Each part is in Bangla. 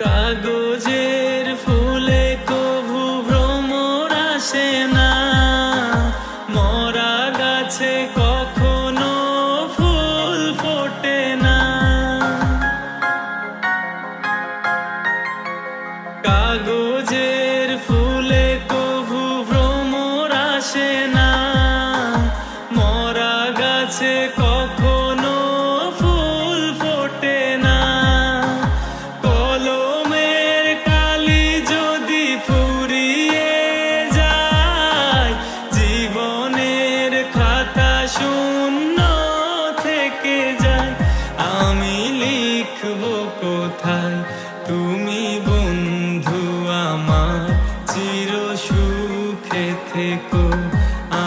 কাগজের ফুলে কভু ভ্রমর আসে না। মরা গাছে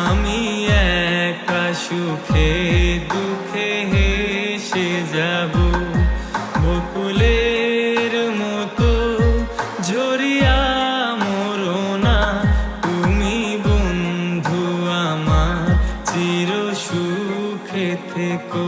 আমি একা সুখে, দুঃখে হেসে যাব। বকুলের মতো ঝরিয়া মরোনা তুমি বন্ধু আমার চির সুখে থেকো।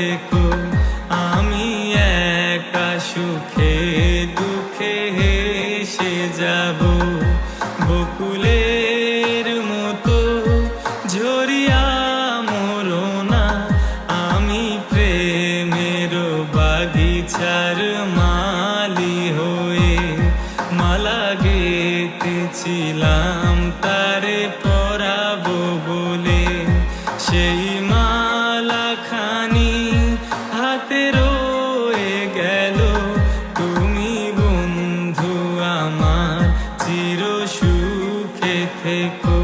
থেকো আমি একা সুখে, দুঃখে হেসে যাব। বকুলের মতো ঝরিয়া মরোনা আমি প্রেমের বাগিচার মালি হয়ে মালা গেতেছিলাম তার চির সুখে থেকো।